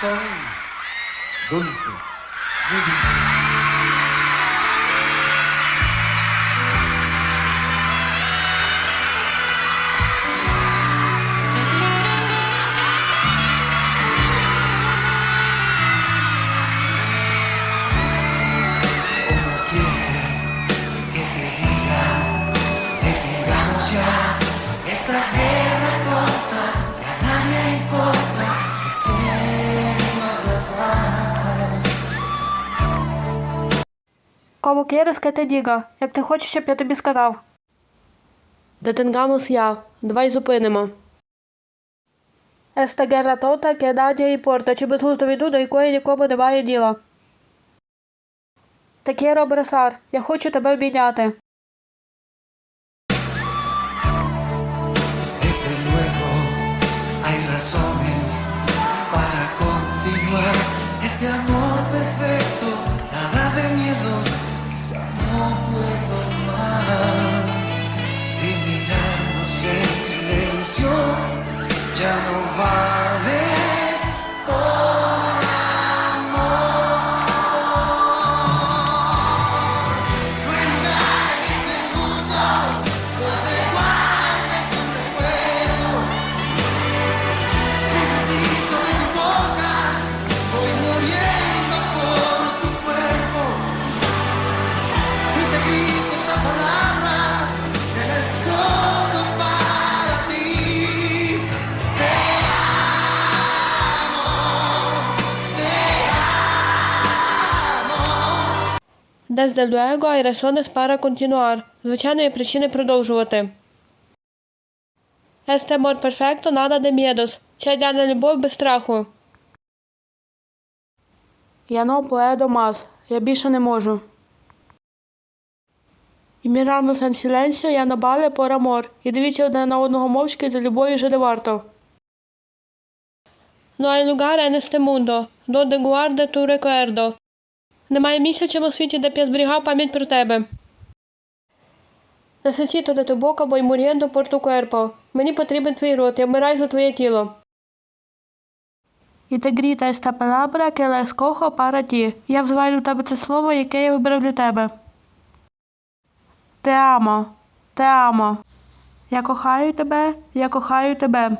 Sen delisin. Ne diyorsun? Quieres que te diga, як ти хочеш, щоб я тобі сказав. Детенгамус я. Давай зупинимо. Guerra tonta que a nadie importa, чи безглузду війну, до якої нікому немає діла. Quiero abrazar. Я хочу тебе обійняти. Desde luego hay razones Desde luego hay razones para continuar. Звичайно, є причини продовжувати. Este amor perfecto, nada de miedos. Ця ідеальна любов без страху. Я no puedo más. Я більше не можу. І mirarnos en silencio, я no vale por amor. І дивіться одне на одного мовчки за любов'ю вже варто. No hay lugar en este mundo donde guarde tu recuerdo. Немає місця в світі, де б я зберігав пам'ять про тебе. Tu boca, voy muriendo por tu cuerpo. Мені потрібен твій рот, я вмираю за твоє тіло. І te grita esta palabra que la escojo para. Я взиваю до тебе це слово, яке я вибрав для тебе. Te amo, te amo. Я кохаю тебе, я кохаю тебе.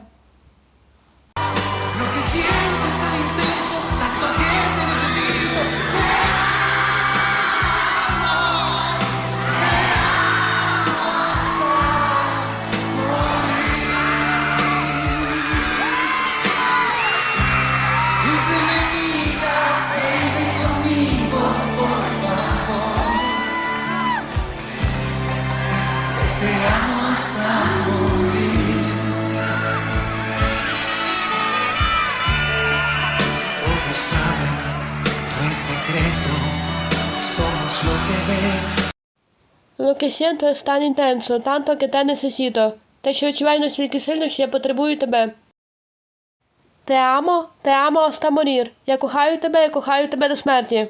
Que siento tan intenso, tanto que te necesito. Те, що відчуваю настільки сильно, що я потребую тебе. Те амо, те амо morir. Я кохаю тебе, я кохаю тебе до смерті.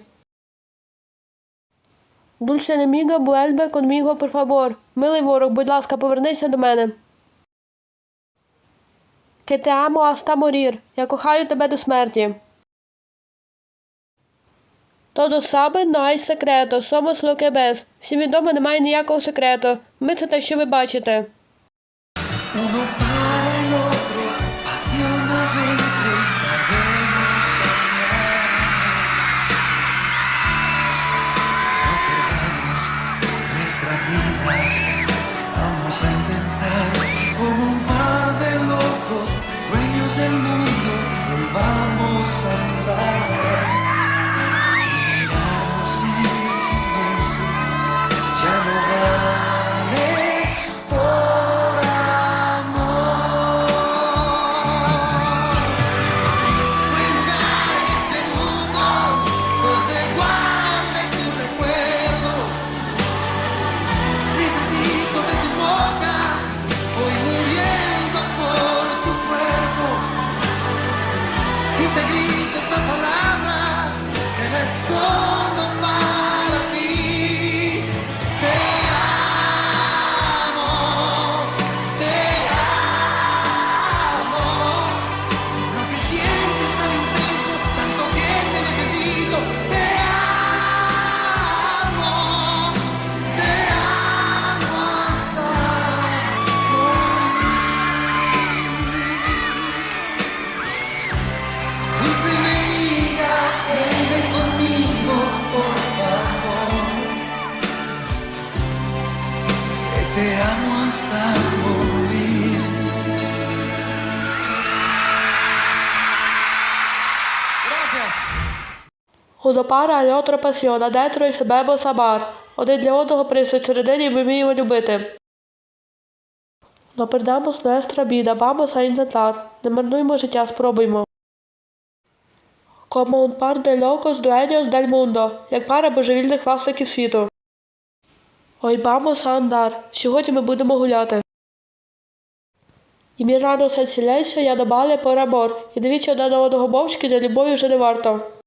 Enemiga, vuelve conmigo, por favor. Милий ворог, будь ласка, повернися до мене. Que te amo hasta morir. Я кохаю тебе до смерті. Todos saben, no hay secreto, somos lo que ves. Всім відомо, немає ніякого секрету. Ми це те, що ви бачите. Hasta morir. Agli otro passione, dentro і себе самар. Один для одного пристрасть середині ми вміємо любити. Но vida, vamos a intentar. Не марнуймо життя, спробуймо. Como un par de locos dueños del як пара божевільних власників світу. Ой, сандар. Сьогодні ми будемо гуляти. І мій рано сенсіляйся, я добавлю por amor. І дивіться одне на одного мовчки, де любові вже не варто.